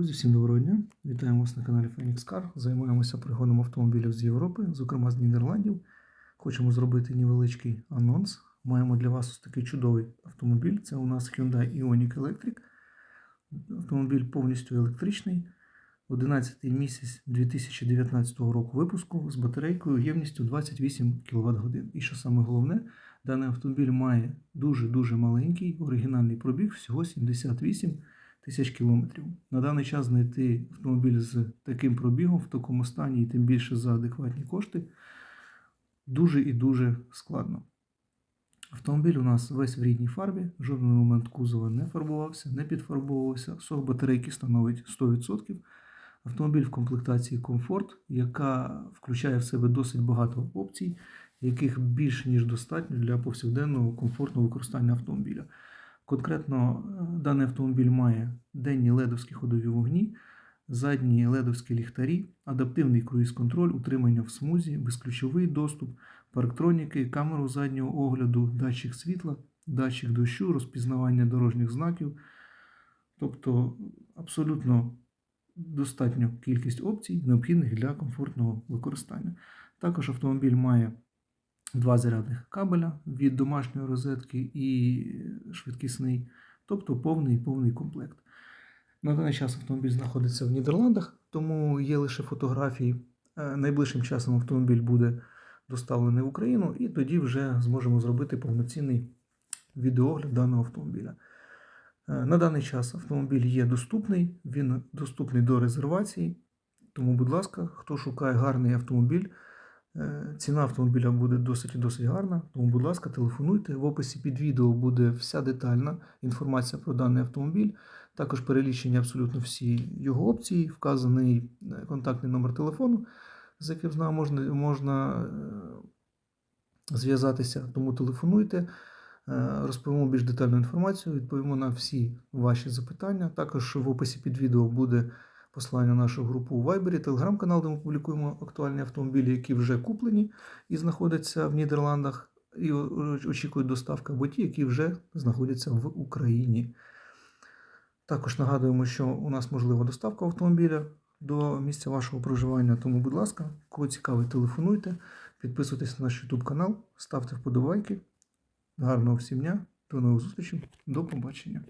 Доброго дня, вітаємо вас на каналі Phoenix Car. Займаємося пригоном автомобілів з Європи, зокрема з Нідерландів. Хочемо зробити невеличкий анонс. Маємо для вас ось такий чудовий автомобіль. Це у нас Hyundai Ioniq Electric. Автомобіль повністю електричний. 11 місяць 2019 року випуску з батарейкою ємністю 28 кВт годин. І що саме головне, даний автомобіль має дуже-дуже маленький оригінальний пробіг, всього 78 тисяч кілометрів. На даний час знайти автомобіль з таким пробігом в такому стані і тим більше за адекватні кошти дуже і дуже складно. Автомобіль у нас весь в рідній фарбі, жодний момент кузова не фарбувався, не підфарбовувався. Сок батарейки становить 100%. Автомобіль в комплектації комфорт, яка включає в себе досить багато опцій, яких більше ніж достатньо для повсякденного комфортного використання автомобіля. Конкретно е, даний автомобіль має денні ледовські ходові вогні, задні ледовські ліхтарі, адаптивний круїз-контроль, утримання в смузі, безключовий доступ, парктроніки, камеру заднього огляду, датчик світла, датчик дощу, розпізнавання дорожніх знаків. Тобто абсолютно достатньо кількість опцій, необхідних для комфортного використання. Також автомобіль має два зарядних кабеля від домашньої розетки і швидкісний, тобто повний повний комплект. На даний час автомобіль знаходиться в Нідерландах, тому є лише фотографії. Е, Найближчим часом автомобіль буде доставлений в Україну, і тоді вже зможемо зробити повноцінний відеогляд даного автомобіля. Е, На даний час автомобіль є доступний, він доступний до резервації. Тому, будь ласка, хто шукає гарний автомобіль, ціна автомобіля буде досить і досить гарна. Тому, будь ласка, телефонуйте. В описі під відео буде вся детальна інформація про даний автомобіль. Також перелічені абсолютно всі його опції, вказаний е, контактний номер телефону, з яким з нами можна, можна е, зв'язатися. Тому телефонуйте. Е, Розповімо більш детальну інформацію, відповімо на всі ваші запитання. Також в описі під відео буде посилання на нашу групу у Viber, телеграм-канал, де ми публікуємо актуальні автомобілі, які вже куплені і знаходяться в Нідерландах, і очікують доставки, або ті, які вже знаходяться в Україні. Також нагадуємо, що у нас можлива доставка автомобіля до місця вашого проживання. Тому, будь ласка, кого цікавить, телефонуйте, підписуйтесь на наш YouTube канал, ставте вподобайки. Гарного всім дня, до нових зустрічей, до побачення.